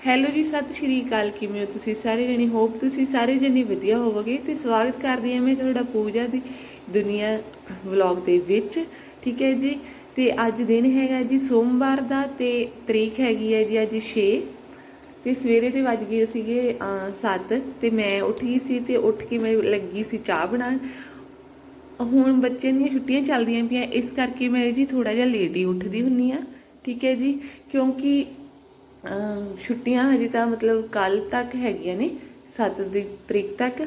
Hello ਜੀ, ਸਤਿ ਸ਼੍ਰੀ ਅਕਾਲ, ਕਿਵੇਂ ਹੋ ਤੁਸੀਂ ਸਾਰੇ ਜਣੇ? ਹੋਪ ਤੁਸੀਂ ਸਾਰੇ ਜਣੇ ਵਧੀਆ ਹੋਵੋਗੇ ਤੇ ਸਵਾਗਤ ਕਰਦੀ ਹਾਂ ਮੈਂ ਤੁਹਾਡਾ ਪੂਜਾ ਦੀ ਦੁਨੀਆ ਵਲੌਗ ਦੇ ਵਿੱਚ, ਠੀਕ ਹੈ ਜੀ? ਤੇ ਅੱਜ ਦਿਨ ਹੈਗਾ ਜੀ ਸੋਮਵਾਰ ਦਾ ਤੇ ਤਰੀਕ ਹੈਗੀ ਹੈ ਜੀ ਅੱਜ 6 ਤੇ ਸਵੇਰੇ ਤੇ ਵੱਜ ਗਏ ਸੀਗੇ 7 ਤੇ ਮੈਂ ਉੱਠ ਗਈ ਸੀ ਤੇ ਉੱਠ ਕੇ ਮੈਂ ਲੱਗੀ ਸੀ ਚਾਹ ਬਣਾਉਣ। ਹੁਣ ਬੱਚਿਆਂ ਦੀਆਂ ਛੁੱਟੀਆਂ ਚੱਲਦੀਆਂ ਪਈਆਂ, ਇਸ ਕਰਕੇ ਮੈਂ ਜੀ ਥੋੜਾ ਜਿਹਾ ਲੇਟ ਹੀ ਉੱਠਦੀ ਹੁੰਨੀ ਆ ਠੀਕ ਹੈ ਜੀ? ਕਿਉਂਕਿ ਛੁੱਟੀਆਂ ਹਜੇ ਤਾਂ ਮਤਲਬ ਕੱਲ ਤੱਕ ਹੈਗੀਆਂ ਨੇ 7 ਦੀ ਤਰੀਕ ਤੱਕ।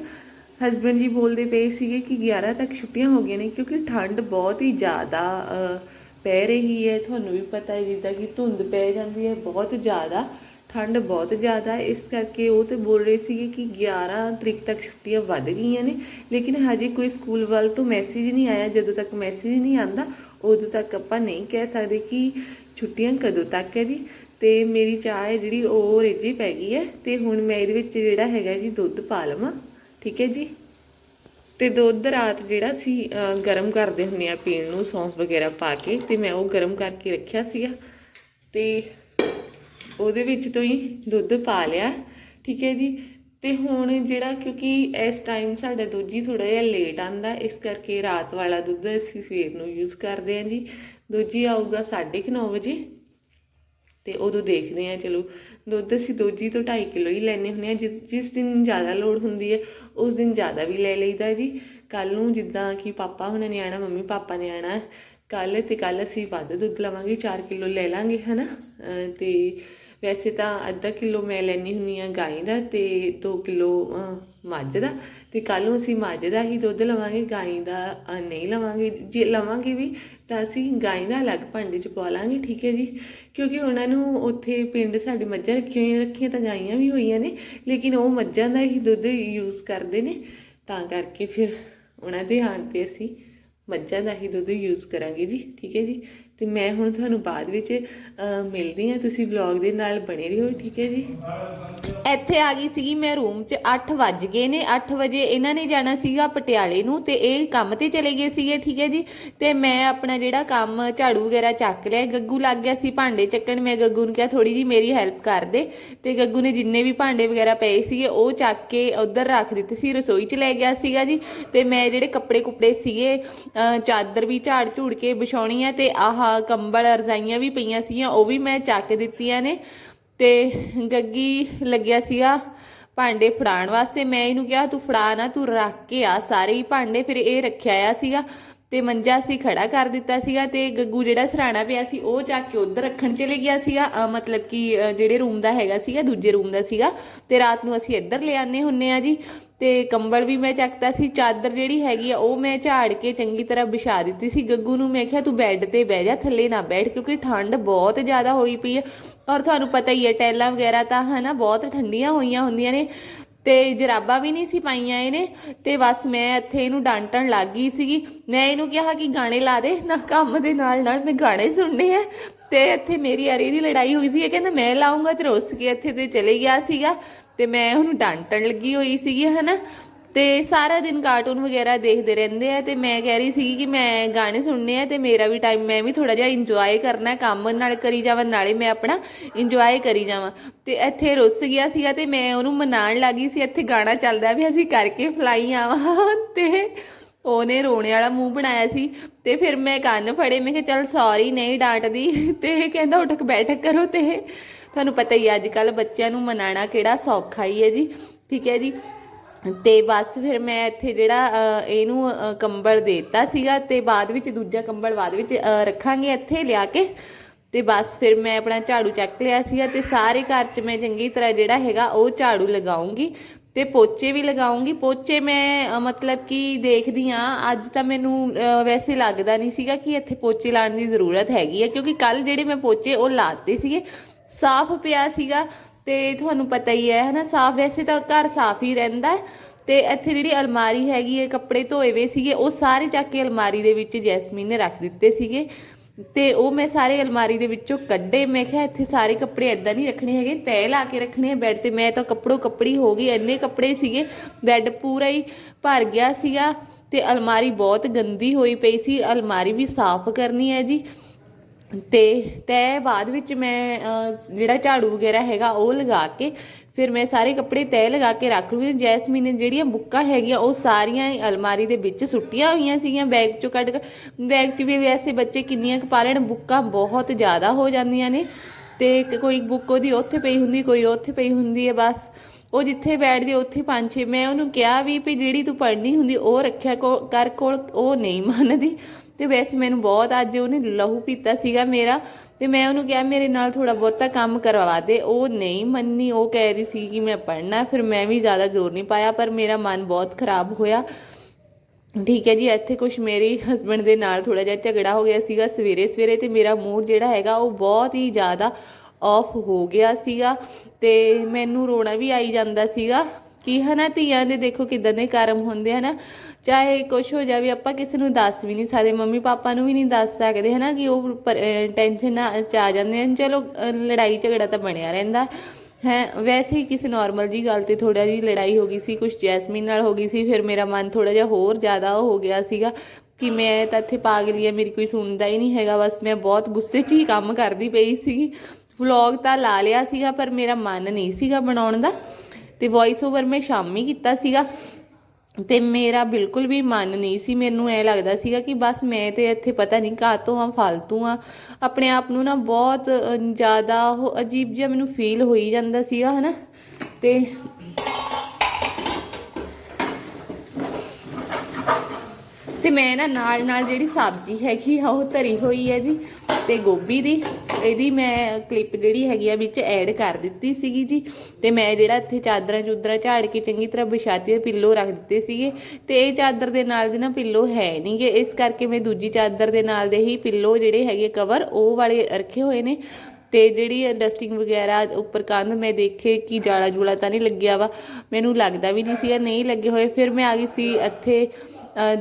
ਹਸਬੰਡ ਜੀ ਬੋਲਦੇ ਪਏ ਸੀਗੇ ਕਿ 11 ਤੱਕ ਛੁੱਟੀਆਂ ਹੋ ਗਈਆਂ ਨੇ, ਕਿਉਂਕਿ ਠੰਡ ਬਹੁਤ ਹੀ ਜ਼ਿਆਦਾ ਪੈ ਰਹੀ ਹੈ। ਤੁਹਾਨੂੰ ਵੀ ਪਤਾ ਹੈ ਜਿੱਦਾਂ ਕਿ ਧੁੰਦ ਪੈ ਜਾਂਦੀ ਹੈ ਬਹੁਤ ਜ਼ਿਆਦਾ, ਠੰਡ ਬਹੁਤ ਜ਼ਿਆਦਾ। ਇਸ ਕਰਕੇ ਉਹ ਤੇ ਬੋਲ ਰਹੇ ਸੀਗੇ ਕਿ 11 ਤਰੀਕ ਤੱਕ ਛੁੱਟੀਆਂ ਵੱਧ ਗਈਆਂ ਨੇ। ਲੇਕਿਨ ਹਜੇ ਕੋਈ ਸਕੂਲ ਵੱਲ ਤੋਂ ਮੈਸੇਜ ਨਹੀਂ ਆਇਆ। ਜਦੋਂ ਤੱਕ ਮੈਸੇਜ ਨਹੀਂ ਆਂਦਾ ਉਦੋਂ ਤੱਕ ਆਪਾਂ ਨਹੀਂ ਕਹਿ ਸਕਦੇ ਕਿ ਛੁੱਟੀਆਂ ਕਦੋਂ ਤੱਕ ਹੈ ਜੀ। ਤੇ ਮੇਰੀ ਚਾਹ ਹੈ ਜਿਹੜੀ ਉਹ ਰੇਜੀ ਪੈ ਗਈ ਹੈ ਤੇ ਹੁਣ ਮੈਂ ਇਹਦੇ ਵਿੱਚ ਜਿਹੜਾ ਹੈਗਾ ਜੀ ਦੁੱਧ ਪਾ ਲਵਾਂ, ਠੀਕ ਹੈ ਜੀ? ਤੇ ਦੁੱਧ ਰਾਤ ਜਿਹੜਾ ਸੀ ਗਰਮ ਕਰਦੇ ਹੁੰਨੇ ਆ ਪੀਣ ਨੂੰ, ਸੌਂਫ ਵਗੈਰਾ ਪਾ ਕੇ, ਤੇ ਮੈਂ ਉਹ ਗਰਮ ਕਰਕੇ ਰੱਖਿਆ ਸੀਗਾ। ਤੇ ਉਹਦੇ ਵਿੱਚ ਤੋਂ ਹੀ ਦੁੱਧ ਪਾ ਲਿਆ, ਠੀਕ ਹੈ ਜੀ? ਤੇ ਹੁਣ ਜਿਹੜਾ ਕਿਉਂਕਿ ਇਸ ਟਾਈਮ ਸਾਡਾ ਦੂਜੀ ਜੀ ਥੋੜਾ ਜਿਹਾ ਲੇਟ ਆਂਦਾ ਇਸ ਕਰਕੇ ਰਾਤ ਵਾਲਾ ਦੁੱਧ ਅਸੀਂ ਸਵੇਰ ਨੂੰ ਯੂਜ਼ ਕਰਦੇ ਹਾਂ ਜੀ। ਦੁੱਧ ਜੀ ਆਊਗਾ 9:30 ਵਜੇ। ਤੇ ਉਦੋਂ ਦੇਖਦੇ ਆ ਚਲੋ, ਦੁੱਧ ਅਸੀਂ ਦੋਜੀ ਤੋਂ 2.5 ਕਿਲੋ ਹੀ ਲੈਣੇ ਹੁੰਦੇ ਆ ਜਿਸ ਜਿਸ ਦਿਨ ਜ਼ਿਆਦਾ ਲੋੜ ਹੁੰਦੀ ਹੈ, ਉਸ ਦਿਨ ਜ਼ਿਆਦਾ ਵੀ ਲੈ ਲਈਦਾ ਜੀ। ਕੱਲ ਨੂੰ ਜਿੱਦਾਂ ਕਿ ਪਾਪਾ ਹੁਣਾਂ ਨੇ ਆਣਾ ਮੰਮੀ ਪਾਪਾ ਨੇ ਆਣਾ ਕੱਲ ਤੇ ਕੱਲ ਅਸੀਂ ਵੱਧ ਦੁੱਧ ਲਵਾਂਗੇ 4 ਕਿਲੋ ਲੈ ਲਾਂਗੇ, ਹਨਾ? ਅਹ ਤੇ ਵੈਸੇ ਤਾਂ ਅੱਧਾ ਕਿਲੋ ਮੈਂ ਲੈਣੀ ਹੁੰਦੀ ਆ ਗਾਈ ਦਾ ਤੇ 2 ਕਿਲੋ ਮੱਝ ਦਾ। ਤੇ ਕੱਲ ਨੂੰ ਅਸੀਂ ਮੱਝ ਦਾ ਹੀ ਦੁੱਧ ਲਵਾਂਗੇ, ਗਾਈ ਦਾ ਨਹੀਂ ਲਵਾਂਗੇ, ਜੇ ਲਵਾਂਗੇ ਵੀ ਤਾਂ ਅਸੀਂ ਗਾਈ ਦਾ ਅਲੱਗ ਭਾਂਡੇ 'ਚ ਪਾ ਲਾਂਗੇ, ਠੀਕ ਹੈ ਜੀ? ਕਿਉਂਕਿ ਉਹਨਾਂ ਨੂੰ ਉੱਥੇ ਪਿੰਡ ਸਾਡੇ ਮੱਝਾਂ ਰੱਖੀਆਂ ਹੋਈਆਂ, ਰੱਖੀਆਂ ਤਾਂ ਗਾਈਆਂ ਵੀ ਹੋਈਆਂ ਨੇ, ਲੇਕਿਨ ਉਹ ਮੱਝਾਂ ਦਾ ਹੀ ਦੁੱਧ ਯੂਜ਼ ਕਰਦੇ ਨੇ, ਤਾਂ ਕਰਕੇ ਫਿਰ ਉਹਨਾਂ ਦੇ ਆਉਣ ਤੇ ਅਸੀਂ ਮੱਝਾਂ ਦਾ ਹੀ ਦੁੱਧ ਯੂਜ਼ ਕਰਾਂਗੇ ਜੀ, ਠੀਕ ਹੈ ਜੀ? ਤੇ ਮੈਂ ਹੁਣ ਤੁਹਾਨੂੰ ਬਾਅਦ ਵਿੱਚ ਅਹ, ਮਿਲਦੀ ਹਾਂ। ਤੁਸੀਂ ਵਲੌਗ ਦੇ ਨਾਲ ਬਣੇ ਰਹੋ ਠੀਕ ਹੈ ਜੀ? ਇੱਥੇ ਆ ਗਈ ਸੀਗੀ ਮੈਂ ਰੂਮ 'ਚ 8 ਵੱਜ ਗਏ ਨੇ। 8 ਵਜੇ ਇਹਨਾਂ ਨੇ ਜਾਣਾ ਸੀਗਾ ਪਟਿਆਲੇ ਨੂੰ ਤੇ ਇਹ ਕੰਮ ਤੇ ਚਲੇ ਗਏ ਸੀਗੇ ਠੀਕ ਹੈ ਜੀ? ਤੇ ਮੈਂ ਆਪਣਾ ਜਿਹੜਾ ਕੰਮ ਝਾੜੂ ਵਗੈਰਾ ਚੱਕ ਲਿਆ। ਗੱਗੂ ਲੱਗ ਗਿਆ ਸੀ ਭਾਂਡੇ ਚੱਕਣ। ਮੈਂ ਗੱਗੂ ਨੂੰ ਕਿਹਾ ਥੋੜੀ ਜੀ ਮੇਰੀ ਹੈਲਪ ਕਰ ਦੇ। ਤੇ ਗੱਗੂ ਨੇ ਜਿੰਨੇ ਵੀ ਭਾਂਡੇ ਵਗੈਰਾ ਪਏ ਸੀਗੇ ਉਹ ਚੱਕ ਕੇ ਉਧਰ ਰੱਖ ਦਿੱਤੇ ਸੀ। ਰਸੋਈ 'ਚ ਲੈ ਗਿਆ ਸੀਗਾ ਜੀ। ਤੇ ਮੈਂ ਜਿਹੜੇ ਕੱਪੜੇ ਕੁਪੜੇ ਸੀਗੇ ਚਾਦਰ ਵੀ ਝਾੜ ਝੂੜ ਕੇ ਵਿਛਾਉਣੀ ਆ ਤੇ ਆਹ ਕੰਬਲ ਰਜ਼ਾਈਆਂ ਵੀ ਪਈਆਂ ਸੀਗੀਆਂ, ਉਹ ਵੀ ਮੈਂ ਚੱਕ ਦਿੱਤੀਆਂ ਨੇ ਤੇ ਗੱਗੀ ਲੱਗਿਆ ਸੀਗਾ ਭਾਂਡੇ ਫੜਾਉਣ ਵਾਸਤੇ। ਮੈਂ ਇਹਨੂੰ ਕਿਹਾ, ਤੂੰ ਫੜਾ ਨਾ, ਤੂੰ ਰੱਖ ਕੇ ਆ ਸਾਰੇ ਹੀ ਭਾਂਡੇ। ਫਿਰ ਇਹ ਰੱਖਿਆ ਆ ਸੀਗਾ ਤੇ ਮੰਜਾ ਸੀ ਖੜਾ ਕਰ ਦਿੱਤਾ ਸੀਗਾ ਤੇ ਗੱਗੂ ਜਿਹੜਾ ਸਰਾਣਾ ਪਿਆ ਸੀ, ਉਹ ਚੱਕ ਕੇ ਉਧਰ ਰੱਖਣ ਚਲੇ ਗਿਆ ਸੀਗਾ। ਮਤਲਬ ਕਿ ਜਿਹੜੇ ਰੂਮ ਦਾ ਹੈਗਾ ਸੀਗਾ, ਦੂਜੇ ਰੂਮ ਦਾ ਸੀਗਾ ਤੇ ਰਾਤ ਨੂੰ ਅਸੀਂ ਇੱਧਰ ਲੈ ਆਨੇ ਹੁੰਨੇ ਆ ਜੀ। ਤੇ ਕੰਬਲ ਵੀ ਮੈਂ ਚੱਕਤਾ ਸੀ, ਚਾਦਰ ਜਿਹੜੀ ਹੈਗੀ ਆ, ਉਹ ਮੈਂ ਝਾੜ ਕੇ ਚੰਗੀ ਤਰ੍ਹਾਂ ਵਿਛਾ ਦਿੱਤੀ ਸੀ ਗੱਗੂ ਨੂੰ। ਮੈਂ ਕਿਹਾ, ਤੂੰ ਬੈੱਡ ਤੇ ਬਹਿ ਜਾ, ਥੱਲੇ ਨਾ ਬੈਠ, ਕਿਉਂਕਿ ਠੰਡ ਬਹੁਤ ਜ਼ਿਆਦਾ ਹੋਈ ਪਈ ਹੈ ਔਰ ਤੁਹਾਨੂੰ ਪਤਾ ਹੀ ਹੈ ਟੈਲਾਂ ਵਗੈਰਾ ਤਾਂ ਹਨਾ, ਬਹੁਤ ਠੰਡੀਆਂ ਹੋਈਆਂ ਹੁੰਦੀਆਂ ਨੇ ਤੇ ਜਰਾਬਾਂ ਵੀ ਨਹੀਂ ਸੀ ਪਾਈਆਂ ਇਹਨੇ। ਤੇ ਬਸ ਮੈਂ ਇੱਥੇ ਇਹਨੂੰ ਡਾਂਟਣ ਲੱਗ ਗਈ ਸੀਗੀ। ਮੈਂ ਇਹਨੂੰ ਕਿਹਾ ਕਿ ਗਾਣੇ ਲਾ ਦੇ, ਨਾ ਕੰਮ ਦੇ ਨਾਲ ਨਾਲ ਮੈਂ ਗਾਣੇ ਸੁਣਨੇ ਆ। ਤੇ ਇੱਥੇ ਮੇਰੀ ਅਰੇ ਦੀ ਲੜਾਈ ਹੋਈ ਸੀ, ਇਹ ਕਹਿੰਦਾ, ਮੈਂ ਲਾਉਂਗਾ ਤੇ ਰੋਸ ਕੇ ਇੱਥੇ ਤੇ ਚਲੇ ਗਿਆ ਸੀਗਾ। ਤੇ ਮੈਂ ਉਹਨੂੰ ਡਾਂਟਣ ਲੱਗੀ ਹੋਈ ਸੀਗੀ, ਹਨਾ? ਤੇ ਸਾਰਾ ਦਿਨ ਕਾਰਟੂਨ ਵਗੈਰਾ ਦੇਖਦੇ ਰਹਿੰਦੇ ਆ ਤੇ ਮੈਂ ਕਹਿ ਰਹੀ ਸੀ ਕਿ ਮੈਂ ਗਾਣੇ ਸੁਣਨੇ ਆ ਤੇ ਮੇਰਾ ਵੀ ਟਾਈਮ ਮੈਂ ਵੀ ਥੋੜਾ ਜਿਹਾ ਇੰਜੋਏ ਕਰਨਾ ਕੰਮ ਨਾਲ ਕਰੀ ਜਾਵਾਂ, ਨਾਲੇ ਮੈਂ ਆਪਣਾ ਇੰਜੋਏ ਕਰੀ ਜਾਵਾਂ। ਤੇ ਇੱਥੇ ਰੁੱਸ ਗਿਆ ਸੀਗਾ ਤੇ ਮੈਂ ਉਹਨੂੰ ਮਨਾਉਣ ਲੱਗੀ ਸੀ, ਇੱਥੇ ਗਾਣਾ ਚੱਲਦਾ ਵੀ ਅਸੀਂ ਕਰਕੇ ਫਲਾਈ ਆਵਾਂ ਤੇ ਉਹਨੇ ਰੋਣੇ ਵਾਲਾ ਮੂੰਹ ਬਣਾਇਆ ਸੀ ਤੇ ਫਿਰ ਮੈਂ ਕੰਨ ਫੜੇ, ਮੈਂ ਕਿਹਾ ਚੱਲ ਸੌਰੀ ਨਹੀਂ ਡਾਂਟਦੀ ਤੇ ਕਹਿੰਦਾ ਉਠਕ ਬੈਠਕ ਕਰੋ ਤੇ ਤੁਹਾਨੂੰ ਪਤਾ ਹੀ ਅੱਜ ਕੱਲ ਬੱਚਿਆਂ ਨੂੰ ਮਨਾਣਾ ਕਿਹੜਾ ਸੌਖਾ ਹੀ ਹੈ ਜੀ। ਠੀਕ ਹੈ ਜੀ। ਤੇ ਬਸ ਫਿਰ ਮੈਂ ਇੱਥੇ ਜਿਹੜਾ ਇਹਨੂੰ ਅ, ਕੰਬਲ ਦੇਤਾ ਸੀਗਾ ਤੇ ਬਾਅਦ ਵਿੱਚ ਦੂਜਾ ਕੰਬਲ ਬਾਅਦ ਵਿੱਚ ਰੱਖਾਂਗੇ ਇੱਥੇ ਲਿਆ ਕੇ। ਤੇ ਬਸ ਫਿਰ ਮੈਂ ਆਪਣਾ ਝਾੜੂ ਚੱਕ ਲਿਆ ਸੀਗਾ ਤੇ ਸਾਰੇ ਘਰ 'ਚ ਮੈਂ ਚੰਗੀ ਤਰ੍ਹਾਂ ਜਿਹੜਾ ਹੈਗਾ ਉਹ ਝਾੜੂ ਲਗਾਉਂਗੀ ਤੇ ਪੋਚੇ ਵੀ ਲਗਾਉਂਗੀ। ਪੋਚੇ ਮੈਂ ਮਤਲਬ ਕਿ ਦੇਖਦੀ ਆ ਅੱਜ ਤਾਂ ਮੈਨੂੰ ਵੈਸੇ ਲੱਗਦਾ ਨਹੀਂ ਸੀਗਾ ਕਿ ਇੱਥੇ ਪੋਚੇ ਲਾਉਣ ਦੀ ਜ਼ਰੂਰਤ ਹੈਗੀ ਹੈ ਕਿਉਂਕਿ ਕੱਲ ਜਿਹੜੇ ਮੈਂ ਪੋਚੇ ਉਹ ਲਾਤੇ ਸੀਗੇ। ਸਾਫ਼ ਪਿਆ ਸੀਗਾ ਤੇ ਤੁਹਾਨੂੰ ਪਤਾ ਹੀ ਹੈ, ਹਨਾ, ਸਾਫ਼ ਵੈਸੇ ਤਾਂ ਘਰ ਸਾਫ਼ ਹੀ ਰਹਿੰਦਾ ਹੈ ਤੇ ਇੱਥੇ ਜਿਹੜੀ ਅਲਮਾਰੀ ਹੈਗੀ ਹੈ, ਕੱਪੜੇ ਧੋਏ ਵੇ ਸੀਗੇ, ਉਹ ਸਾਰੇ ਚੱਕ ਕੇ ਅਲਮਾਰੀ ਦੇ ਵਿੱਚ ਜੈਸਮੀਨ ਨੇ ਰੱਖ ਦਿੱਤੇ ਸੀਗੇ ਤੇ ਉਹ ਮੈਂ ਸਾਰੇ ਅਲਮਾਰੀ ਦੇ ਵਿੱਚੋਂ ਕੱਢੇ। ਮੈਂ ਕਿਹਾ ਇੱਥੇ ਸਾਰੇ ਕੱਪੜੇ ਐਦਾਂ ਨਹੀਂ ਰੱਖਣੇ ਹੈਗੇ ਤੈਅ ਲਾ ਕੇ ਰੱਖਣੇ ਆ ਬੈੱਡ ਤੇ। ਮੈਂ ਤਾਂ ਕੱਪੜੋ ਕੱਪੜੀ ਹੋ ਗਈ, ਇੰਨੇ ਕੱਪੜੇ ਸੀਗੇ, ਬੈੱਡ ਪੂਰਾ ਹੀ ਭਰ ਗਿਆ ਸੀਗਾ ਤੇ ਅਲਮਾਰੀ ਬਹੁਤ ਗੰਦੀ ਹੋਈ ਪਈ ਸੀ, ਅਲਮਾਰੀ ਵੀ ਸਾਫ਼ ਕਰਨੀ ਹੈ ਜੀ। ਤੇ ਤੈ ਬਾਅਦ ਵਿੱਚ ਮੈਂ ਜਿਹੜਾ ਝਾੜੂ ਵਗੈਰਾ ਹੈਗਾ ਉਹ ਲਗਾ ਕੇ ਫਿਰ ਮੈਂ ਸਾਰੇ ਕੱਪੜੇ ਤੈ ਲਗਾ ਕੇ ਰੱਖ ਲੂੰਗੀ ਜੈਸਮੀਨ ਨੇ ਜਿਹੜੀਆਂ ਬੁੱਕਾਂ ਹੈਗੀਆਂ ਉਹ ਸਾਰੀਆਂ ਅਲਮਾਰੀ ਦੇ ਵਿੱਚ ਸੁੱਟੀਆਂ ਹੋਈਆਂ ਸੀਗੀਆਂ ਬੈਗ ਚੋਂ ਕੱਢ ਕੇ। ਬੈਗ 'ਚ ਵੀ ਵੈਸੇ ਬੱਚੇ ਕਿੰਨੀਆਂ ਕੁ ਪਾ ਲੈਣ ਬੁੱਕਾਂ ਬਹੁਤ ਜ਼ਿਆਦਾ ਹੋ ਜਾਂਦੀਆਂ ਨੇ ਤੇ ਕੋਈ ਬੁੱਕ ਉਹਦੀ ਉੱਥੇ ਪਈ ਹੁੰਦੀ, ਕੋਈ ਉੱਥੇ ਪਈ ਹੁੰਦੀ ਹੈ ਬਸ। ਉਹ ਜਿੱਥੇ ਬੈਠਦੀ ਉੱਥੇ ਪੰਜ ਛੇ, ਮੈਂ ਉਹਨੂੰ ਕਿਹਾ ਵੀ ਵੀ ਜਿਹੜੀ ਤੂੰ ਪੜ੍ਹਨੀ ਹੁੰਦੀ ਉਹ ਰੱਖਿਆ ਕੋ, ਕਰ ਕੋਲ, ਉਹ ਨਹੀਂ ਮੰਨਦੀ। ਤੇ ਵੈਸੇ ਮੈਨੂੰ ਬਹੁਤ ਅੱਜ ਉਹਨੇ ਲਹੂ ਪੀਤਾ ਸੀਗਾ ਮੇਰਾ ਤੇ ਮੈਂ ਉਹਨੂੰ ਕਿਹਾ ਮੇਰੇ ਨਾਲ ਥੋੜਾ ਬਹੁਤਾ ਕੰਮ ਕਰਵਾ ਦੇ। ਉਹ ਨਹੀਂ ਮੰਨੀ, ਉਹ ਕਹਿ ਰਹੀ ਸੀ ਕਿ ਮੈਂ ਪੜ੍ਹਨਾ, ਫਿਰ ਮੈਂ ਵੀ ਜ਼ਿਆਦਾ ਜ਼ੋਰ ਨਹੀਂ ਪਾਇਆ, ਪਰ ਮੇਰਾ ਮਨ ਬਹੁਤ ਖਰਾਬ ਹੋਇਆ। ਠੀਕ ਹੈ ਜੀ, ਇੱਥੇ ਕੁਝ ਮੇਰੇ ਹਸਬੰਡ ਦੇ ਨਾਲ ਥੋੜਾ ਜਿਹਾ ਝਗੜਾ ਹੋ ਗਿਆ ਸੀਗਾ ਸਵੇਰੇ ਸਵੇਰੇ ਤੇ ਮੇਰਾ ਮੂਡ ਜਿਹੜਾ ਹੈਗਾ ਉਹ ਬਹੁਤ ਹੀ ਜ਼ਿਆਦਾ ਆਫ ਹੋ ਗਿਆ ਸੀਗਾ ਤੇ ਮੈਨੂੰ ਰੋਣਾ ਵੀ ਆਈ ਜਾਂਦਾ ਸੀਗਾ ਕਿ ਹਨਾ ਧੀਆਂ ਦੇ ਦੇਖੋ ਕਿਦਾਂ ਦੇ ਕਰਮ ਹੁੰਦੇ ਹਨਾ ਚਾਹੇ ਕੁਝ ਹੋ ਜਾਵੇ, ਆਪਾਂ ਕਿਸੇ ਨੂੰ ਦੱਸ ਵੀ ਨਹੀਂ ਸਕਦੇ, ਮੰਮੀ ਪਾਪਾ ਨੂੰ ਵੀ ਨਹੀਂ ਦੱਸ ਸਕਦੇ, ਹਨਾ, ਕਿ ਉਹ ਟੈਨਸ਼ਨ ਚ ਆ ਜਾਂਦੇ ਹਨ। ਚਲੋ ਲੜਾਈ ਝਗੜਾ ਤਾਂ ਬਣਿਆ ਰਹਿੰਦਾ। ਹੈ, ਵੈਸੇ ਹੀ ਕਿਸੇ ਨਾਰਮਲ ਜੀ ਗੱਲ ਤੇ ਥੋੜਾ ਜੀ ਲੜਾਈ ਹੋ ਗਈ ਸੀ ਕੁਝ ਜੈਸਮੀਨ ਨਾਲ ਹੋ ਗਈ ਸੀ, ਫਿਰ ਮੇਰਾ ਮਨ ਥੋੜਾ ਜਿਹਾ ਹੋਰ ਜ਼ਿਆਦਾ ਹੋ ਗਿਆ ਸੀਗਾ, ਕਿ ਮੈਂ ਤਾਂ ਇੱਥੇ ਪਾਗਲੀ ਆ, ਮੇਰੀ ਕੋਈ ਸੁਣਦਾ ਹੀ ਨਹੀਂ ਹੈਗਾ, ਬਸ ਮੈਂ ਬਹੁਤ ਗੁੱਸੇ 'ਚ ਹੀ ਕੰਮ ਕਰਦੀ ਪਈ ਸੀਗੀ ਵਲੌਗ ਤਾਂ ਲਾ ਲਿਆ ਸੀਗਾ, ਪਰ ਮੇਰਾ ਮਨ ਨਹੀਂ ਸੀਗਾ ਬਣਾਉਣ ਦਾ। ਤੇ ਵੌਇਸ ਓਵਰ ਮੈਂ ਸ਼ਾਮੀ ਕੀਤਾ ਸੀਗਾ। ਤੇ ਮੇਰਾ ਬਿਲਕੁਲ ਵੀ ਮਨ ਨਹੀਂ ਸੀ, ਮੈਨੂੰ ਐ ਲੱਗਦਾ ਸੀਗਾ ਕਿ ਬਸ ਮੈਂ ਤੇ ਇੱਥੇ ਪਤਾ ਨਹੀਂ ਕਾਹਤੋਂ ਆ ਫालतू ਆ। ਆਪਣੇ ਆਪ ਨੂੰ ਨਾ ਬਹੁਤ ਜ਼ਿਆਦਾ ਉਹ ਅਜੀਬ ਜਿਹਾ ਮੈਨੂੰ ਫੀਲ ਹੋਈ ਜਾਂਦਾ ਸੀਗਾ, ਹਨਾ? ਤੇ ਤੇ ਮੈਂ ਨਾ ਨਾਲ ਨਾਲ ਜਿਹੜੀ ਸਬਜ਼ੀ ਹੈਗੀ ਆ, ਉਹ ਧਰੀ ਹੋਈ ਹੈ ਜੀ ਤੇ ਗੋਭੀ ਦੀ। ਇਹਦੀ ਮੈਂ ਕਲਿੱਪ ਜਿਹੜੀ ਹੈਗੀ ਆ ਵਿੱਚ ਐਡ ਕਰ ਦਿੱਤੀ ਸੀਗੀ ਜੀ। ਤੇ ਮੈਂ ਜਿਹੜਾ ਇੱਥੇ ਚਾਦਰਾਂ ਚੂਦਰਾਂ ਝਾੜ ਕੇ ਚੰਗੀ ਤਰ੍ਹਾਂ ਵਿਛਾਤੀ ਪਿੱਲੋ ਰੱਖ ਦਿੱਤੇ ਸੀਗੇ। ਤੇ ਇਹ ਚਾਦਰ ਦੇ ਨਾਲ ਦੀ ਨਾ ਪਿੱਲੋ ਹੈ ਨਹੀਂਗੇ ਇਸ ਕਰਕੇ ਮੈਂ ਦੂਜੀ ਚਾਦਰ ਦੇ ਨਾਲ ਦੇ ਹੀ ਪਿੱਲੋ ਜਿਹੜੇ ਹੈਗੇ ਕਵਰ ਉਹ ਵਾਲੇ ਰੱਖੇ ਹੋਏ ਨੇ। ਤੇ ਜਿਹੜੀ ਡਸਟਿੰਗ ਵਗੈਰਾ ਉੱਪਰ ਕੰਧ ਮੈਂ ਦੇਖੇ ਕਿ ਜਾਲਾ ਜੂਲਾ ਤਾਂ ਨਹੀਂ ਲੱਗਿਆ ਵਾ। ਮੈਨੂੰ ਲੱਗਦਾ ਵੀ ਨਹੀਂ ਸੀਗਾ, ਨਹੀਂ ਲੱਗੇ ਹੋਏ। ਫਿਰ ਮੈਂ ਆ ਗਈ ਸੀ ਇੱਥੇ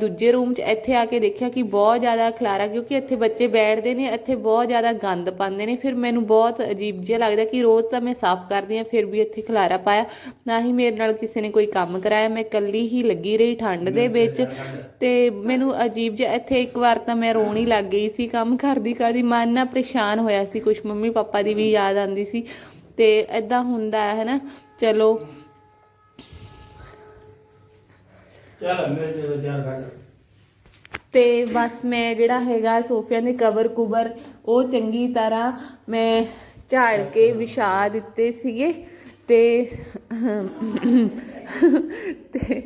ਦੂਜੇ ਰੂਮ 'ਚ ਇੱਥੇ ਆ ਕੇ ਦੇਖਿਆ ਕਿ ਬਹੁਤ ਜ਼ਿਆਦਾ ਖਲਾਰਾ ਕਿਉਂਕਿ ਇੱਥੇ ਬੱਚੇ ਬੈਠਦੇ ਨੇ ਇੱਥੇ ਬਹੁਤ ਜ਼ਿਆਦਾ ਗੰਦ ਪਾਉਂਦੇ ਨੇ। ਫਿਰ ਮੈਨੂੰ ਬਹੁਤ ਅਜੀਬ ਜਿਹਾ ਲੱਗਦਾ ਕਿ ਰੋਜ਼ ਤਾਂ ਮੈਂ ਸਾਫ਼ ਕਰਦੀ ਹਾਂ ਫਿਰ ਵੀ ਇੱਥੇ ਖਲਾਰਾ ਪਾਇਆ। ਨਾ ਹੀ ਮੇਰੇ ਨਾਲ ਕਿਸੇ ਨੇ ਕੋਈ ਕੰਮ ਕਰਾਇਆ ਮੈਂ ਇਕੱਲੀ ਹੀ ਲੱਗੀ ਰਹੀ ਠੰਡ ਦੇ ਵਿੱਚ। ਤੇ ਮੈਨੂੰ ਅਜੀਬ ਜਿਹਾ ਇੱਥੇ ਇੱਕ ਵਾਰ ਤਾਂ ਮੈਂ ਰੋਣ ਹੀ ਲੱਗ ਗਈ ਸੀ ਕੰਮ ਕਰਦੀ ਕਰਦੀ ਮਨ ਨਾ ਪਰੇਸ਼ਾਨ ਹੋਇਆ ਸੀ ਕੁਝ ਮੰਮੀ ਪਾਪਾ ਦੀ ਵੀ ਯਾਦ ਆਉਂਦੀ ਸੀ। ਤੇ ਐਦਾਂ ਹੁੰਦਾ ਹੈ ਹਨਾ ਚਲੋ। ਚੱਲ ਮੇਰੇ ਤੇ ਤਿਆਰ ਕਰ ਤੇ ਬਸ ਮੈਂ ਜਿਹੜਾ ਹੈਗਾ ਸੋਫਿਆਂ ਦੇ ਕਵਰ ਕੁਵਰ ਉਹ ਚੰਗੀ ਤਰ੍ਹਾਂ ਮੈਂ ਝਾੜ ਕੇ ਵਿਛਾ ਦਿੱਤੇ ਸੀਗੇ। ਤੇ ਤੇ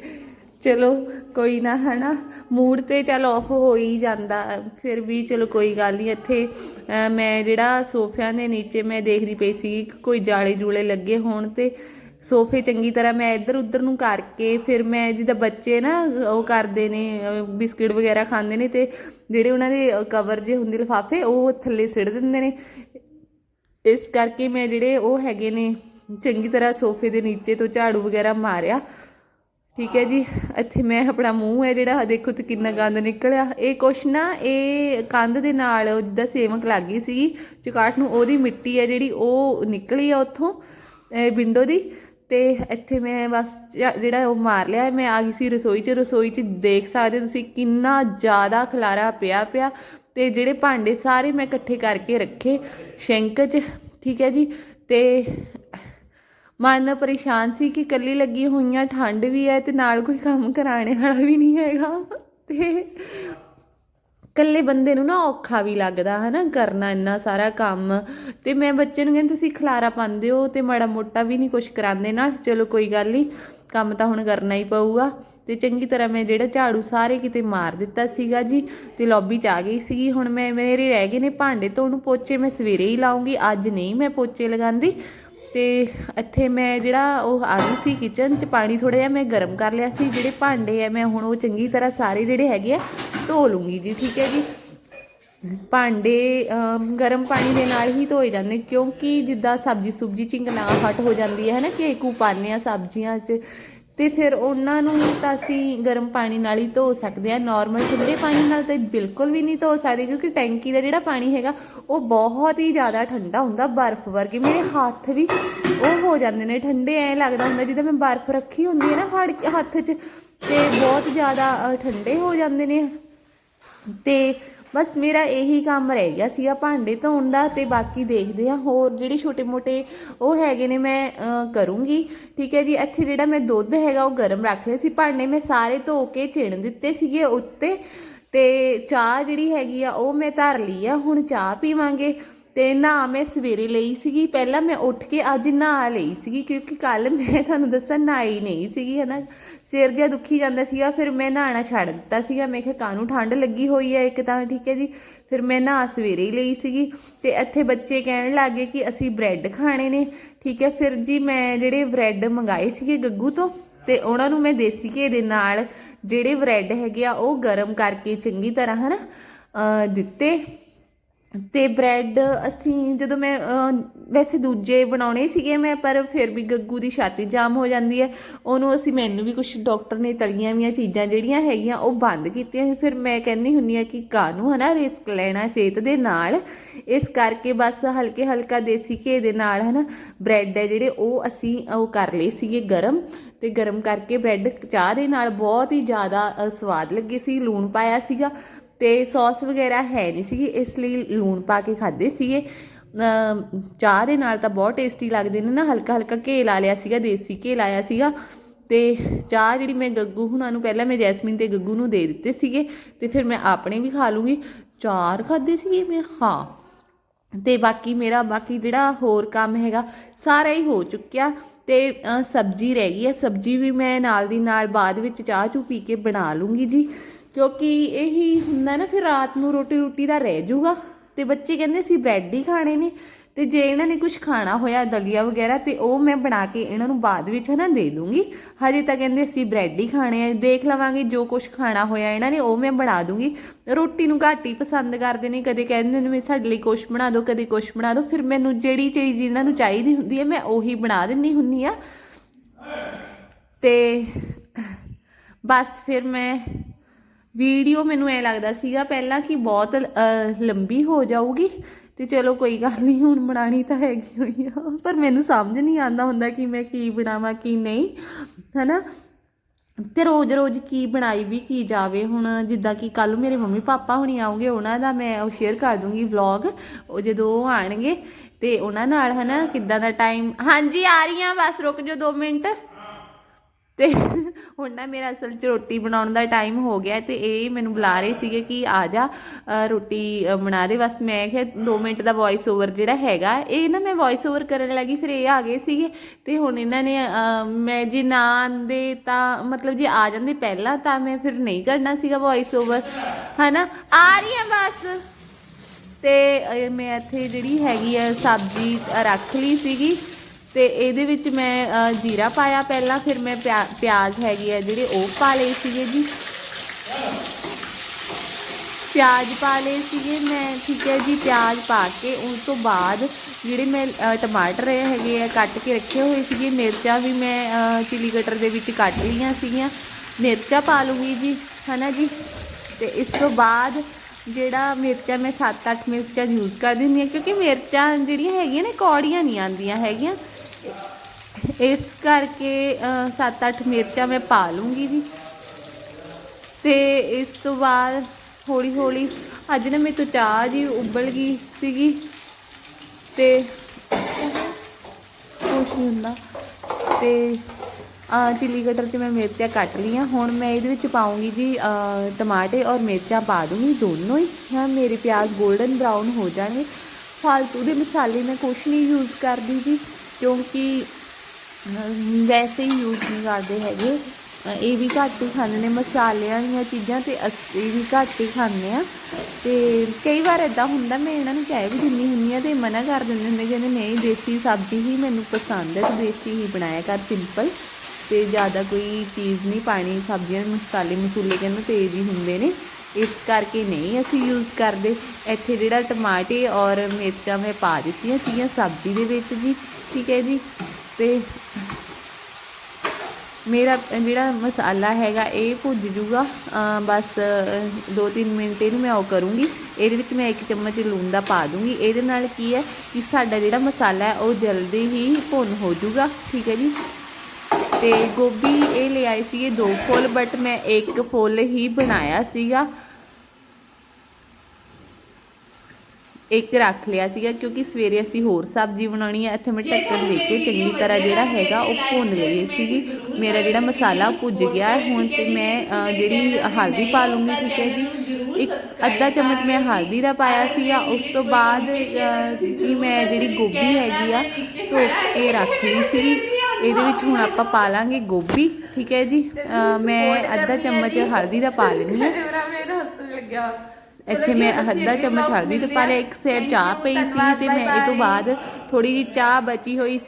ਚਲੋ ਕੋਈ ਨਾ ਹਨਾ? ਮੂਡ ਤੇ ਚਲ ਆਫ ਹੋ ਹੀ ਜਾਂਦਾ। ਫਿਰ ਵੀ ਚਲੋ ਕੋਈ ਗੱਲ ਨਹੀਂ ਇੱਥੇ ਅਹ, ਮੈਂ ਜਿਹੜਾ ਸੋਫਿਆਂ ਦੇ ਨੀਚੇ ਮੈਂ ਦੇਖਦੀ ਪਈ ਸੀ ਕੋਈ ਜਾਲੇ ਜੂਲੇ ਲੱਗੇ ਹੋਣ ਤੇ ਸੋਫੇ ਚੰਗੀ ਤਰ੍ਹਾਂ ਮੈਂ ਇੱਧਰ ਉੱਧਰ ਨੂੰ ਕਰਕੇ ਫਿਰ ਮੈਂ ਜਿੱਦਾਂ ਬੱਚੇ ਨਾ, ਉਹ ਕਰਦੇ ਨੇ ਬਿਸਕਿਟ ਵਗੈਰਾ ਖਾਂਦੇ ਨੇ ਤੇ ਜਿਹੜੇ ਉਹਨਾਂ ਦੇ ਕਵਰ ਜੇ ਹੁੰਦੇ ਲਿਫਾਫੇ, ਉਹ ਥੱਲੇ ਸਿੱਟ ਦਿੰਦੇ ਨੇ। ਇਸ ਕਰਕੇ ਮੈਂ ਜਿਹੜੇ ਉਹ ਹੈਗੇ ਨੇ, ਚੰਗੀ ਤਰ੍ਹਾਂ ਸੋਫੇ ਦੇ ਨੀਚੇ ਤੋਂ ਝਾੜੂ ਵਗੈਰਾ ਮਾਰਿਆ। ਠੀਕ ਹੈ ਜੀ, ਇੱਥੇ ਮੈਂ ਆਪਣਾ ਮੂੰਹ ਹੈ ਜਿਹੜਾ ਦੇਖੋ ਤੇ ਕਿੰਨਾ ਗੰਦ ਨਿਕਲਿਆ। ਇਹ ਕੁਛ ਨਾ, ਇਹ ਕੰਧ ਦੇ ਨਾਲ ਜਿੱਦਾਂ ਸੇਵਕ ਲੱਗ ਗਈ ਸੀ ਚੁਕਾਟ ਨੂੰ, ਉਹਦੀ ਮਿੱਟੀ ਹੈ ਜਿਹੜੀ, ਉਹ ਨਿਕਲੀ ਆ ਉੱਥੋਂ ਵਿੰਡੋ ਦੀ। ਤੇ ਇੱਥੇ ਮੈਂ ਬਸ ਜਿਹੜਾ ਉਹ ਮਾਰ ਲਿਆ, ਮੈਂ ਆ ਗਈ ਸੀ ਰਸੋਈ 'ਚ ਰਸੋਈ 'ਚ ਦੇਖ ਸਕਦੇ ਹੋ ਤੁਸੀਂ ਕਿੰਨਾ ਜ਼ਿਆਦਾ ਖਲਾਰਾ ਪਿਆ ਪਿਆ ਤੇ ਜਿਹੜੇ ਭਾਂਡੇ ਸਾਰੇ ਮੈਂ ਇਕੱਠੇ ਕਰਕੇ ਰੱਖੇ ਸ਼ੈਂਕ 'ਚ, ਠੀਕ ਹੈ ਜੀ, ਤੇ ਮਨ ਪਰੇਸ਼ਾਨ ਸੀ ਕਿ ਇਕੱਲੀ ਲੱਗੀ ਹੋਈਆਂ, ਠੰਡ ਵੀ ਹੈ ਤੇ ਨਾਲ ਕੋਈ ਕੰਮ ਕਰਾਣੇ ਵਾਲਾ ਵੀ ਨਹੀਂ ਹੈਗਾ ਤੇ ਇਕੱਲੇ ਬੰਦੇ ਨੂੰ ਨਾ ਔਖਾ ਵੀ ਲੱਗਦਾ ਹੈ ਨਾ ਕਰਨਾ ਇੰਨਾ ਸਾਰਾ ਕੰਮ। ਤੇ ਮੈਂ ਬੱਚੇ ਨੂੰ ਕਹਿੰਦੀ, ਤੁਸੀਂ ਖਲਾਰਾ ਪਾਉਂਦੇ ਹੋ ਤੇ ਮਾੜਾ ਮੋਟਾ ਵੀ ਨਹੀਂ ਕੁਝ ਕਰਾਉਂਦੇ ਨਾ। ਚਲੋ, ਕੋਈ ਗੱਲ ਨਹੀਂ, ਕੰਮ ਤਾਂ ਹੁਣ ਕਰਨਾ ਹੀ ਪਊਗਾ। ਤੇ ਚੰਗੀ ਤਰ੍ਹਾਂ ਮੈਂ ਜਿਹੜਾ ਝਾੜੂ ਸਾਰੇ ਕਿਤੇ ਮਾਰ ਦਿੱਤਾ ਸੀਗਾ ਜੀ, ਤੇ ਲੌਬੀ 'ਚ ਆ ਗਈ ਸੀਗੀ। ਹੁਣ ਮੈਂ, ਮੇਰੇ ਰਹਿ ਗਏ ਨੇ ਭਾਂਡੇ ਧੋਣ ਪੋਚੇ ਮੈਂ ਸਵੇਰੇ ਹੀ ਲਾਉਂਗੀ, ਅੱਜ ਨਹੀਂ ਮੈਂ ਪੋਚੇ ਲਗਾਉਂਦੀ। ਤੇ ਇੱਥੇ ਮੈਂ ਜਿਹੜਾ ਉਹ ਆ ਗਈ ਸੀ ਕਿਚਨ 'ਚ ਪਾਣੀ ਥੋੜਾ ਜਿਹਾ ਮੈਂ ਗਰਮ ਕਰ ਲਿਆ ਸੀ, ਜਿਹੜੇ ਭਾਂਡੇ ਆ ਮੈਂ ਹੁਣ ਉਹ ਚੰਗੀ ਤਰ੍ਹਾਂ ਸਾਰੇ ਜਿਹੜੇ ਹੈਗੇ ਆ ਧੋ ਲੂੰਗੀ ਜੀ, ਠੀਕ ਹੈ ਜੀ। ਭਾਂਡੇ ਗਰਮ ਪਾਣੀ ਦੇ ਨਾਲ ਹੀ ਧੋਏ ਜਾਂਦੇ, ਕਿਉਂਕਿ ਜਿੱਦਾਂ ਸਬਜ਼ੀ ਸੁਬਜੀ ਚਿੰਗਨਾਹਟ ਹੋ ਜਾਂਦੀ ਹੈ ਨਾ, ਕਿ ਕੂ ਪਾਉਂਦੇ ਆ ਸਬਜ਼ੀਆਂ 'ਚ ਤੇ ਫਿਰ ਉਹਨਾਂ ਨੂੰ ਤਾਂ ਅਸੀਂ ਗਰਮ ਪਾਣੀ ਨਾਲ ਹੀ ਧੋ ਸਕਦੇ ਆ ਨਾਰਮਲ ਠੰਡੇ ਪਾਣੀ ਨਾਲ ਤਾਂ ਬਿਲਕੁਲ ਵੀ ਨਹੀਂ ਧੋ ਸਕਦੇ, ਕਿਉਂਕਿ ਟੈਂਕੀ ਦਾ ਜਿਹੜਾ ਪਾਣੀ ਹੈਗਾ, ਉਹ ਬਹੁਤ ਹੀ ਜ਼ਿਆਦਾ ਠੰਡਾ ਹੁੰਦਾ, ਬਰਫ਼ ਵਰਗੇ। ਮੇਰੇ ਹੱਥ ਵੀ ਉਹ ਹੋ ਜਾਂਦੇ ਨੇ, ਠੰਡੇ ਐ ਲੱਗਦਾ ਹੁੰਦਾ, ਜਿੱਦਾਂ ਮੈਂ ਬਰਫ਼ ਰੱਖੀ ਹੁੰਦੀ ਹੈ ਨਾ ਫੜ ਕੇ ਹੱਥ 'ਚ, ਤੇ ਬਹੁਤ ਜ਼ਿਆਦਾ ਠੰਡੇ ਹੋ ਜਾਂਦੇ ਨੇ। ਤੇ ਬਸ ਮੇਰਾ ਇਹੀ ਕੰਮ ਰਹਿ ਗਿਆ ਸੀਗਾ ਭਾਂਡੇ ਧੋਣ ਦਾ ਤੇ ਬਾਕੀ ਦੇਖਦੇ ਆ ਹੋਰ ਜਿਹੜੇ ਛੋਟੇ ਮੋਟੇ ਉਹ ਹੈਗੇ ਨੇ ਮੈਂ ਕਰੂੰਗੀ। ਠੀਕ ਹੈ ਜੀ, ਇੱਥੇ ਜਿਹੜਾ ਮੈਂ ਦੁੱਧ ਹੈਗਾ ਉਹ ਗਰਮ ਰੱਖ ਲਿਆ ਸੀ, ਭਾਂਡੇ ਮੈਂ ਸਾਰੇ ਧੋ ਕੇ ਚਿਣ ਦਿੱਤੇ ਸੀਗੇ ਉੱਤੇ ਤੇ ਚਾਹ ਜਿਹੜੀ ਹੈਗੀ ਆ ਉਹ ਮੈਂ ਧਰ ਲਈ ਆ, ਹੁਣ ਚਾਹ ਪੀਵਾਂਗੇ। ਤੇ ਨਾ ਮੈਂ ਸਵੇਰੇ ਲਈ ਸੀਗੀ, ਪਹਿਲਾਂ ਮੈਂ ਉੱਠ ਕੇ ਅੱਜ ਨਹਾ ਲਈ ਸੀਗੀ, ਕਿਉਂਕਿ ਕੱਲ ਮੈਂ ਤੁਹਾਨੂੰ ਦੱਸਾਂ ਨਹਾਈ ਨਹੀਂ ਸੀਗੀ, ਹਨਾ। ਸਿਰ ਜਿਹਾ ਦੁਖੀ ਜਾਂਦਾ ਸੀਗਾ, ਫਿਰ ਮੈਂ ਨਹਾਣਾ ਛੱਡ ਦਿੱਤਾ ਸੀਗਾ। ਮੈਂ ਕਿਹਾ ਕਾਹਨੂੰ ਠੰਡ ਲੱਗੀ ਹੋਈ ਹੈ ਇੱਕ ਤਾਂ, ਠੀਕ ਹੈ ਜੀ। ਫਿਰ ਮੈਂ ਨਹਾ ਸਵੇਰੇ ਹੀ ਲਈ ਸੀਗੀ ਤੇ ਇੱਥੇ ਬੱਚੇ ਕਹਿਣ ਲੱਗੇ ਕਿ ਅਸੀਂ ਬ੍ਰੈਡ ਖਾਣੇ ਨੇ, ਠੀਕ ਹੈ। ਫਿਰ ਜੀ ਮੈਂ ਜਿਹੜੇ ਬ੍ਰੈਡ ਮੰਗਾਏ ਸੀਗੇ ਗੱਗੂ ਤੋਂ ਤੇ ਉਹਨਾਂ ਨੂੰ ਮੈਂ ਦੇਸੀ ਘੇ ਦੇ ਨਾਲ ਜਿਹੜੇ ਬ੍ਰੈਡ ਹੈਗੇ ਆ, ਉਹ ਗਰਮ ਕਰਕੇ ਚੰਗੀ ਤਰ੍ਹਾਂ, ਹਨਾ, ਅਹ ਦਿੱਤੇ। ਤੇ ਬ੍ਰੈਡ ਅਸੀਂ ਜਦੋਂ ਮੈਂ ਵੈਸੇ ਦੂਜੇ ਬਣਾਉਣੇ ਸੀਗੇ ਮੈਂ, ਪਰ ਫਿਰ ਵੀ ਗੱਗੂ ਦੀ ਛਾਤੀ ਜਾਮ ਹੋ ਜਾਂਦੀ ਹੈ। ਉਹਨੂੰ ਅਸੀਂ ਮੈਨੂੰ ਵੀ ਕੁਝ ਡਾਕਟਰ ਨੇ ਤਲੀਆਂ ਵੀਆਂ ਚੀਜ਼ਾਂ ਜਿਹੜੀਆਂ ਹੈਗੀਆਂ, ਉਹ ਬੰਦ ਕੀਤੀਆਂ ਫਿਰ ਮੈਂ ਕਹਿੰਦੀ ਹੁੰਨੀ ਆ ਕਿ ਕਾਹਨੂੰ ਹਨਾ, ਰਿਸਕ ਲੈਣਾ ਸਿਹਤ ਦੇ ਨਾਲ। ਇਸ ਕਰਕੇ ਬਸ ਹਲਕੇ ਹਲਕਾ ਦੇਸੀ ਘੇ ਦੇ ਨਾਲ ਹਨਾ, ਬ੍ਰੈਡ ਹੈ ਜਿਹੜੇ, ਉਹ ਅਸੀਂ ਉਹ ਕਰ ਲਏ ਸੀਗੇ ਗਰਮ। ਤੇ ਗਰਮ ਕਰਕੇ ਬ੍ਰੈਡ ਚਾਹ ਦੇ ਨਾਲ ਬਹੁਤ ਹੀ ਜ਼ਿਆਦਾ ਸਵਾਦ ਲੱਗੇ ਸੀ। ਲੂਣ ਪਾਇਆ ਸੀਗਾ। ਤੇ ਸੌਸ ਵਗੈਰਾ ਹੈ ਨਹੀਂ ਸੀਗੀ, ਇਸ ਲਈ ਲੂਣ ਪਾ ਕੇ ਖਾਦੇ ਸੀਗੇ। ਚਾਹ ਦੇ ਨਾਲ ਤਾਂ ਬਹੁਤ ਟੇਸਟੀ ਲੱਗਦੇ ਨੇ ਨਾ, ਹਲਕਾ ਹਲਕਾ ਘੇ ਲਾ ਲਿਆ ਸੀਗਾ, ਦੇਸੀ ਘੇ ਲਾਇਆ ਸੀਗਾ। ਤੇ ਚਾਹ ਜਿਹੜੀ ਮੈਂ ਗੱਗੂ ਹੁਣਾਂ ਨੂੰ ਪਹਿਲਾਂ ਮੈਂ ਜੈਸਮੀਨ ਤੇ ਗੱਗੂ ਨੂੰ ਦੇ ਦਿੱਤੇ ਸੀਗੇ, ਤੇ ਫਿਰ ਮੈਂ ਆਪਣੇ ਵੀ ਖਾ ਲੂੰਗੀ। ਚਾਰ ਖਾਦੇ ਸੀਗੇ ਮੈਂ, ਹਾਂ। ਤੇ ਬਾਕੀ ਮੇਰਾ, ਬਾਕੀ ਜਿਹੜਾ ਹੋਰ ਕੰਮ ਹੈਗਾ, ਸਾਰਾ ਹੀ ਹੋ ਚੁੱਕਿਆ। ਤੇ ਸਬਜ਼ੀ ਰਹਿ ਗਈ ਹੈ। ਸਬਜ਼ੀ ਵੀ ਮੈਂ ਨਾਲ ਦੀ ਨਾਲ ਬਾਅਦ ਵਿੱਚ ਚਾਹ ਚੂ ਪੀ ਕੇ ਬਣਾ ਲੂੰਗੀ ਜੀ। ਕਿਉਂਕਿ ਇਹੀ ਹੁੰਦਾ ਨਾ ਫਿਰ ਰਾਤ ਨੂੰ ਰੋਟੀ ਰੋਟੀ ਦਾ ਰਹਿ ਜਾਊਗਾ ਤੇ ਬੱਚੇ ਕਹਿੰਦੇ ਸੀ ਬ੍ਰੈਡ ਹੀ ਖਾਣੇ ਨੇ। ਤੇ ਜੇ ਇਹਨਾਂ ਨੇ ਕੁਝ ਖਾਣਾ ਹੋਇਆ, ਦਲੀਆ ਵਗੈਰਾ, ਤੇ ਉਹ ਮੈਂ ਬਣਾ ਕੇ ਇਹਨਾਂ ਨੂੰ ਬਾਅਦ ਵਿੱਚ ਹਨਾ ਦੇ ਦੂੰਗੀ। ਹਜੇ ਤਾਂ ਕਹਿੰਦੇ ਅਸੀਂ ਬ੍ਰੈਡ ਹੀ ਖਾਣੇ ਆ। ਦੇਖ ਲਵਾਂਗੇ ਜੋ ਕੁਝ ਖਾਣਾ ਹੋਇਆ ਇਹਨਾਂ ਨੇ, ਉਹ ਮੈਂ ਬਣਾ ਦੂੰਗੀ। ਰੋਟੀ ਨੂੰ ਘੱਟ ਹੀ ਪਸੰਦ ਕਰਦੇ ਨੇ। ਕਦੇ ਕਹਿੰਦੇ ਨੇ ਵੀ ਸਾਡੇ ਲਈ ਕੁਝ ਬਣਾ ਦਿਓ ਕਦੇ ਕੁਝ ਬਣਾ ਦਿਓ ਫਿਰ ਮੈਨੂੰ ਜਿਹੜੀ ਚੀਜ਼ ਇਹਨਾਂ ਨੂੰ ਚਾਹੀਦੀ ਹੁੰਦੀ ਹੈ ਮੈਂ ਉਹੀ ਬਣਾ ਦਿੰਨੀ ਹੁੰਨੀ ਆ। ਤੇ ਬਸ ਫਿਰ ਮੈਂ ਵੀਡੀਓ ਮੈਨੂੰ ਐ ਲੱਗਦਾ ਸੀਗਾ ਪਹਿਲਾਂ ਕਿ ਬਹੁਤ ਲੰਬੀ ਹੋ ਜਾਊਗੀ ਤੇ ਚਲੋ ਕੋਈ ਗੱਲ ਨਹੀਂ, ਹੁਣ ਬਣਾਣੀ ਤਾਂ ਹੈਗੀ ਹੋਈ ਆ। ਪਰ ਮੈਨੂੰ ਸਮਝ ਨਹੀਂ ਆਉਂਦਾ ਹੁੰਦਾ ਕਿ ਮੈਂ ਕੀ ਬਣਾਵਾਂ, ਕੀ ਨਹੀਂ, ਹਨਾ? ਤੇ ਰੋਜ਼-ਰੋਜ਼ ਕੀ ਬਣਾਈ ਵੀ ਕੀ ਜਾਵੇ ਹੁਣ, ਜਿੱਦਾਂ ਕਿ ਕੱਲ ਮੇਰੇ ਮੰਮੀ ਪਾਪਾ ਹੁਣੀ ਆਉਂਗੇ ਉਹਨਾਂ ਦਾ ਮੈਂ ਉਹ ਸ਼ੇਅਰ ਕਰ ਦੂੰਗੀ ਵਲੌਗ ਉਹ ਜਦੋਂ ਉਹ ਆਣਗੇ ਤੇ ਉਹਨਾਂ ਨਾਲ, ਹਨਾ, ਕਿੱਦਾਂ ਦਾ ਟਾਈਮ ਹਾਂਜੀ, ਆ ਰਹੀ ਹਾਂ ਬਸ ਰੁਕ ਜਾਓ 2 ਮਿੰਟ। ਤੇ ਹੁਣ ਨਾ ਮੇਰਾ ਅਸਲ 'ਚ ਰੋਟੀ ਬਣਾਉਣ ਦਾ ਟਾਈਮ ਹੋ ਗਿਆ ਤੇ ਇਹ ਮੈਨੂੰ ਬੁਲਾ ਰਹੇ ਸੀਗੇ ਕਿ ਆ ਜਾ ਰੋਟੀ ਬਣਾ ਦੇ। ਬਸ ਮੈਂ ਕਿਹਾ 2 ਮਿੰਟ ਦਾ ਵੌਇਸ ਓਵਰ ਜਿਹੜਾ ਹੈਗਾ, ਇਹ ਨਾ ਮੈਂ ਵੌਇਸ ਓਵਰ ਕਰਨ ਲੱਗੀ, ਫਿਰ ਇਹ ਆ ਗਏ ਸੀਗੇ। ਤੇ ਹੁਣ ਇਹਨਾਂ ਨੇ ਮੈਂ ਜੇ ਨਾ ਆਂਦੇ ਤਾਂ, ਮਤਲਬ ਜੇ ਆ ਜਾਂਦੇ ਪਹਿਲਾਂ ਤਾਂ ਮੈਂ ਫਿਰ ਨਹੀਂ ਕਰਨਾ ਸੀਗਾ ਵੌਇਸ ਓਵਰ ਹਨਾ? ਆ ਰਹੀ ਹਾਂ ਬਸ। ਤੇ ਮੈਂ ਇੱਥੇ ਜਿਹੜੀ ਹੈਗੀ ਆ ਸਬਜ਼ੀ ਰੱਖ ਲਈ ਸੀਗੀ। ਤੇ ਇਹਦੇ ਵਿੱਚ ਮੈਂ ਜੀਰਾ ਪਾਇਆ ਪਹਿਲਾਂ, ਫਿਰ ਮੈਂ ਪਿਆ- ਪਿਆਜ਼ ਹੈਗੇ ਆ ਜਿਹੜੇ ਉਹ ਪਾ ਲਏ ਸੀਗੇ ਜੀ। ਪਿਆਜ਼ ਪਾ ਲਏ ਸੀਗੇ, ਮੈਂ ਠੀਕ ਹੈ ਜੀ, ਪਿਆਜ਼ ਪਾ ਕੇ ਉਸ ਤੋਂ ਬਾਅਦ ਜਿਹੜੇ ਮੈਂ ਟਮਾਟਰ ਹੈਗੇ ਆ, ਕੱਟ ਕੇ ਰੱਖੇ ਹੋਏ ਸੀਗੇ, ਮਿਰਚਾਂ ਵੀ ਮੈਂ ਚਿਲੀ ਕਟਰ ਦੇ ਵਿੱਚ ਕੱਟ ਲਈਆਂ ਸੀਗੀਆਂ। ਮਿਰਚਾਂ ਪਾ ਲੂੰਗੀ ਜੀ, ਹਨਾ ਜੀ? ਤੇ ਇਸ ਤੋਂ ਬਾਅਦ ਜਿਹੜਾ ਮਿਰਚਾਂ, ਮੈਂ 7-8 ਮਿਰਚਾਂ ਯੂਜ਼ ਕਰ ਦਿੰਦੀ ਹਾਂ, ਕਿਉਂਕਿ ਮਿਰਚਾਂ ਜਿਹੜੀਆਂ ਹੈਗੀਆਂ ਨੇ, ਕੌੜੀਆਂ ਨਹੀਂ ਆਉਂਦੀਆਂ ਹੈਗੀਆਂ। ਇਸ ਕਰਕੇ 7-8 ਮਿਰਚਾਂ ਮੈਂ ਪਾ ਲੂੰਗੀ ਜੀ। ਤੇ ਇਸ ਤੋਂ ਬਾਅਦ ਹੌਲੀ ਹੌਲੀ ਅੱਜ ਨਾ ਮੇਰੇ ਤੋਂ ਚਾਹ ਜੀ ਉਬਲ ਗਈ ਸੀਗੀ। ਤੇ ਕੁਛ ਨਹੀਂ ਹੁੰਦਾ। ਤੇ ਆ ਚਿੱਲੀ ਕਟਰ 'ਚ ਮੈਂ ਮਿਰਚਾਂ ਕੱਟ ਲਈਆਂ। ਹੁਣ ਮੈਂ ਇਹਦੇ ਵਿੱਚ ਪਾਉਂਗੀ ਜੀ ਟਮਾਟੇ ਔਰ ਮਿਰਚਾਂ ਪਾ ਦੂੰਗੀ ਦੋਨੋਂ ਹੀ। ਹਾਂ, ਮੇਰੇ ਪਿਆਜ਼ 골ਡਨ ਬਰਾਊਨ ਹੋ ਜਾਣਗੇ। ਫਾਲਤੂ ਦੇ ਮਸਾਲੇ ਮੈਂ ਕੁਛ ਨਹੀਂ ਯੂਜ਼ ਕਰਦੀ ਜੀ। ਕਿਉਂਕਿ ਵੈਸੇ ਹੀ ਯੂਜ਼ ਨਹੀਂ ਕਰਦੇ ਹੈਗੇ। ਇਹ ਵੀ ਘੱਟ ਹੀ ਖਾਂਦੇ ਨੇ, ਮਸਾਲਿਆਂ ਦੀਆਂ ਚੀਜ਼ਾਂ ਤੇ ਅਸੀਂ ਵੀ ਘੱਟ ਹੀ ਖਾਂਦੇ ਆ। ਤੇ ਕਈ ਵਾਰ ਇਦਾਂ ਹੁੰਦਾ, ਮੈਂ ਇਹਨਾਂ ਨੂੰ ਕਹਿ ਵੀ ਦਿੰਦੀ ਹੁੰਦੀ ਆ ਤੇ ਮਨਾ ਕਰ ਦਿੰਦੇ ਹੁੰਦੇ ਕਹਿੰਦੇ, ਨਹੀਂ, ਦੇਸੀ ਸਬਜ਼ੀ ਹੀ ਮੈਨੂੰ ਪਸੰਦ ਹੈ, ਤੇ ਦੇਸੀ ਹੀ ਬਣਾਇਆ ਕਰ ਸਿੰਪਲ ਤੇ ਜ਼ਿਆਦਾ ਕੋਈ ਚੀਜ਼ ਨਹੀਂ ਪਾਣੀ, ਸਬਜ਼ੀਆਂ, ਮਸਾਲੇ, ਮਸੂਲੇ ਕਹਿੰਦੇ ਤੇਜ਼ ਹੀ ਹੁੰਦੇ ਨੇ। ਇਸ ਕਰਕੇ ਨਹੀਂ ਅਸੀਂ ਯੂਜ਼ ਕਰਦੇ। ਇੱਥੇ ਜਿਹੜਾ ਟਮਾਟੇ ਔਰ ਮਿਰਚਾਂ ਮੈਂ ਪਾ ਦਿੱਤੀਆਂ ਸੀਗੀਆਂ ਸਬਜ਼ੀ ਦੇ ਵਿੱਚ ਜੀ ਠੀਕ ਹੈ ਜੀ। ਤੇ ਮੇਰਾ, ਜਿਹੜਾ ਮਸਾਲਾ ਹੈਗਾ, ਇਹ ਭੁੱਜ ਜੂਗਾ। ਬਸ 2-3 ਮਿੰਟ ਇਹਨੂੰ ਮੈਂ ਉਹ ਕਰੂੰਗੀ। ਇਹਦੇ ਵਿੱਚ ਮੈਂ ਇੱਕ ਚਮਚ ਲੂਣ ਦਾ ਪਾ ਦੂੰਗੀ। ਇਹਦੇ ਨਾਲ ਕੀ ਹੈ ਕਿ ਸਾਡਾ ਜਿਹੜਾ ਮਸਾਲਾ ਹੈ, ਉਹ ਜਲਦੀ ਹੀ ਭੁੰਨ ਹੋ ਜੂਗਾ। ਠੀਕ ਹੈ ਜੀ। ਤੇ ਗੋਭੀ ਇਹ ਲੈ ਆਏ ਸੀਗੇ ਦੋ ਫੁੱਲ, ਬਟ ਮੈਂ ਇੱਕ ਫੁੱਲ ਹੀ ਬਣਾਇਆ ਸੀਗਾ। ਇੱਕ ਰੱਖ ਲਿਆ ਸੀਗਾ ਕਿਉਂਕਿ ਸਵੇਰੇ ਅਸੀਂ ਹੋਰ ਸਬਜ਼ੀ ਬਣਾਉਣੀ ਹੈ ਇੱਥੇ ਮੈਂ ਢੱਕਣ ਦੇ ਕੇ ਚੰਗੀ ਤਰ੍ਹਾਂ ਜਿਹੜਾ ਹੈਗਾ ਉਹ ਭੁੰਨ ਲਈ ਸੀਗੀ। ਮੇਰਾ ਜਿਹੜਾ ਮਸਾਲਾ ਭੁੱਜ ਗਿਆ ਹੈ ਹੁਣ ਤੇ ਮੈਂ ਜਿਹੜੀ ਹਲਦੀ ਪਾ ਲੂੰਗੀ ਠੀਕ ਹੈ ਜੀ। ਇੱਕ ਅੱਧਾ ਚਮਚ ਮੈਂ ਹਲਦੀ ਦਾ ਪਾਇਆ ਸੀਗਾ ਉਸ ਤੋਂ ਬਾਅਦ ਜੀ ਮੈਂ ਜਿਹੜੀ ਗੋਭੀ ਹੈਗੀ ਆ ਧੋ ਕੇ ਰੱਖ ਲਈ ਸੀ ਇਹਦੇ ਵਿੱਚ ਹੁਣ ਆਪਾਂ ਪਾ ਲਾਂਗੇ ਗੋਭੀ ਠੀਕ ਹੈ ਜੀ। ਮੈਂ ਅੱਧਾ ਚਮਚ ਹਲਦੀ ਦਾ ਪਾ ਲੈਂਦੀ ਹਾਂ। ਇੱਥੇ ਮੈਂ ਅੱਧਾ ਚਮਚ ਹਲਦੀ ਤੇ ਪਾ ਲਿਆ ਇੱਕ ਸਾਈਡ ਚਾਹ ਪਈ ਸੀ ਤੇ ਮੈਂ ਇਹ ਤੋਂ ਬਾਅਦ ਥੋੜੀ ਜਿਹੀ ਚਾਹ ਬਚੀ ਹੋਈ ਸੀ।